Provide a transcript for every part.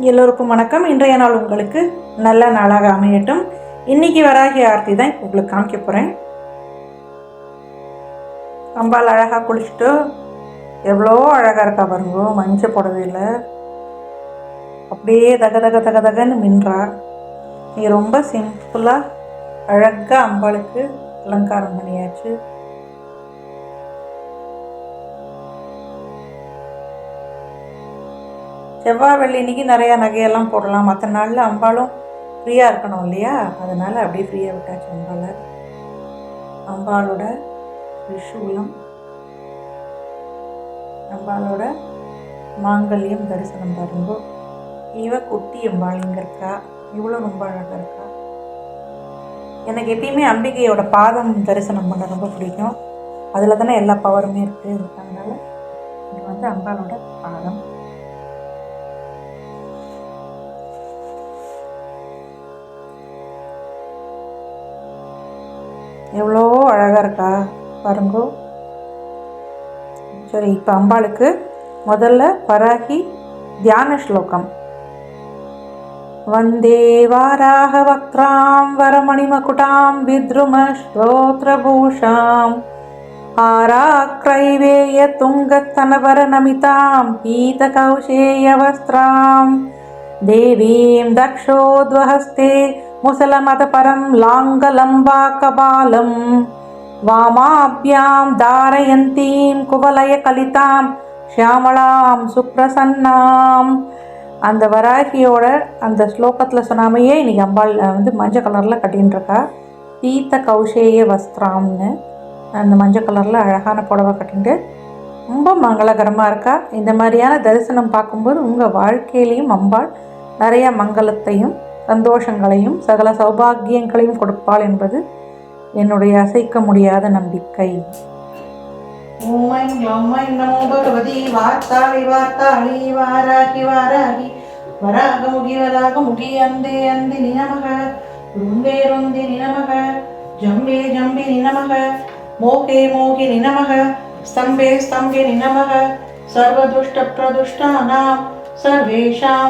எல்லோருக்கும் வணக்கம். இன்றைய நாள் உங்களுக்கு நல்ல நாளாக அமையட்டும். இன்னைக்கு வராகி ஆர்த்தி தான் உங்களுக்கு காமிக்க போகிறேன் அம்பாள் அழகாக குளிச்சுட்டு எவ்வளோ அழகாக இருக்கா பாருங்க. மஞ்சள் புடவையில் அப்படியே தக தக தக தகன்னு மின்றா. நீ ரொம்ப சிம்பிளாக அழகாக அம்பாளுக்கு அலங்காரம் பண்ணியாச்சு. செவ்வாய் வெள்ளி இன்னைக்கு நிறையா நகையெல்லாம் போடலாம். மற்ற நாளில் அம்பாலும் ஃப்ரீயாக இருக்கணும் இல்லையா? அதனால் அப்படியே ஃப்ரீயாக விட்டாச்சு அம்பாலை அம்பாலோட விஷூலம் அம்பாலோட மாங்கல்யம் தரிசனம் பாருங்கோ. இவ குட்டி அம்பாள் இங்கே இருக்கா? இவ்வளோ ரொம்ப அழகாக இருக்கா? எனக்கு எப்பயுமே அம்பிகையோட பாதம் தரிசனம் பண்ண ரொம்ப பிடிக்கும். அதில் தானே எல்லா பவருமே இருக்குது அதனால இது வந்து அம்பாளோட பாதம். எவ்வளோ அழகாக இருக்கா? பாருங்கோ. சரி இப்போ அம்பாளுக்கு முதல்ல பராகி தியான ஸ்லோகம். வந்தே வாராக வக்ராம் வரமணிமகுடாம் வித்ரும ஸ்ரோத்ரபூஷாம் ஆராக்ரைவேய துங்கத்தனபர நமிதாம் பீதகௌசேய வஸ்திராம் தேவீம் தக்ஷோத்வஹஸ்தே मुसलमतपरं लाङ्गलम्बाकबालं वामाभ्यां धारयन्तीं कुवलयकलितां ஷியாமளாம் சுப்ரசன்னாம் அந்த வராகியோட அந்த ஸ்லோகத்தில் சொன்னாமையே இன்னைக்கு அம்பாள் வந்து மஞ்சள் கலரில் கட்டின்னு இருக்கா தீத்த கௌஷேய வஸ்திராம்னு அந்த மஞ்சள் கலரில் அழகான புடவை கட்டிட்டு ரொம்ப மங்களகரமாக இருக்கா இந்த மாதிரியான தரிசனம் பார்க்கும்போது உங்கள் வாழ்க்கையிலையும் அம்பாள் நிறைய மங்களத்தையும் சந்தோஷங்களையும் சகல சௌபாகியங்களையும் கொடுப்பாள் என்பது என்னுடைய அசைக்க முடியாத நம்பிக்கை ஓம் நமோ பகவதி வார்த்தாளி வார்த்தாளி வாராகி வாராகி வராக முகி வராக முகி அந்தே அந்தி நினமக ருந்தே ருந்தி நினமக ஜம்பே ஜம்பி நினமக மோகே மோகி நினமக स्तम्भे स्तम्भे नमः सर्वदुष्टप्रदुष्टानां सर्वेषां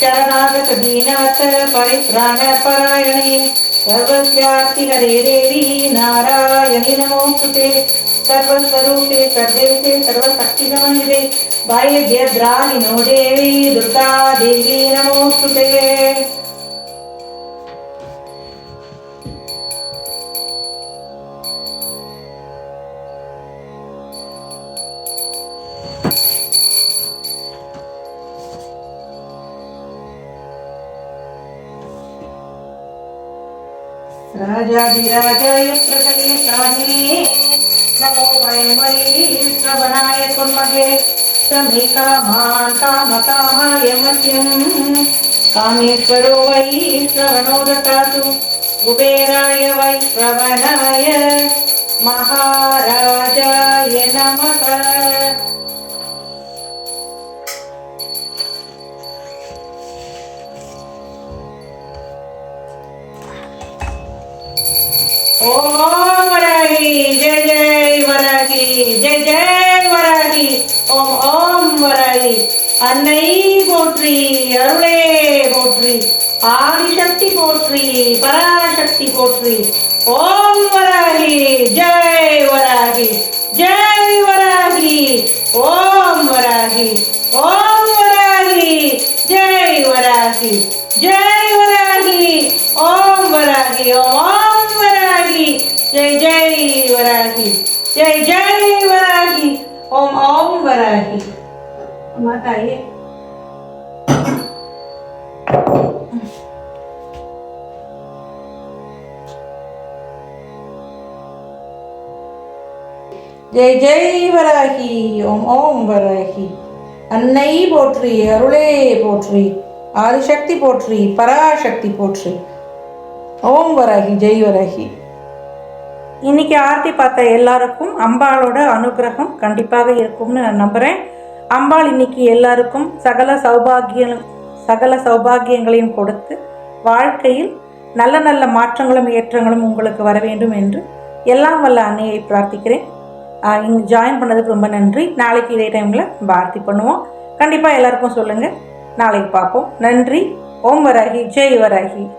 ಶರಣಾಗತ ದೀನಾಥ ಪರಿತ್ರಾಣ ಪರಾಯಣೆ ಸರ್ವಸ್ಯಾರ್ಥಿಗರೇ ದೇವಿ ನಾರಾಯಣಿ ನಮೋಸ್ತುತೆ ಸರ್ವಸ್ವರೂಪೆ ಸರ್ವೇಶೆ ಸರ್ವಶಕ್ತಿ ಸಮನ್ವಿತೆ ಬಾಹ್ಯದ್ರಾಣಿ ನೋ ದೇವಿ ದುರ್ಗಾ ದೇವಿ ನಮೋಸ್ತುತೆ राजाधिराजाय प्रसन्नकामिने नमो वयमयी श्रवणाय कुर्महे शमे कामान् मह्यम् कामेश्वरो वै श्रवणो ददातु कुबेराय वै श्रवणाय महाराजाय नमः ஓம் வராகி ஜெய ஜெய் வராகி ஜெய ஜெய் வராகி ஓம் ஓம் வராகி அன்னை போற்றி அருளே போற்றி ஆதிசக்தி போற்றி பராசக்தி போற்றி ஓம் வராகி ஜெய் வராகி ஜெய் வராகி ஓம் வராகி ஓம் வராகி ஜெய் வராகி ஜெய் வராகி ஓம் வராகி ஓம் வராகி ஜெய் ஜெய் வராகி ஜெய் ஜெய் வராகி ஓம் ஓம் வராகி மாதாயே ஜெய் ஜெய் வராகி ஓம் ஓம் வராகி அன்னை போற்றி அருளே போற்றி ஆதிசக்தி போற்றி பராசக்தி போற்றி ஓம் வராகி ஜெய் வராகி இன்னைக்கு ஆர்த்தி பார்த்த எல்லாருக்கும் அம்பாளோட அனுகிரகம் கண்டிப்பாக இருக்கும்னு நான் நம்புகிறேன் அம்பாள் இன்னைக்கு எல்லாருக்கும் சகல சௌபாகியம் சகல சௌபாகியங்களையும் கொடுத்து வாழ்க்கையில் நல்ல நல்ல மாற்றங்களும் ஏற்றங்களும் உங்களுக்கு வர வேண்டும் என்று எல்லாம் வல்ல அன்னையை பிரார்த்திக்கிறேன். இங்கே ஜாயின் பண்ணதுக்கு ரொம்ப நன்றி. நாளைக்கு இதே டைமில் பார்த்தி பண்ணுவோம். கண்டிப்பாக எல்லாருக்கும் சொல்லுங்கள் நாளைக்கு பார்ப்போம். நன்றி. ஓம் வராகி. ஜெய் வராகி.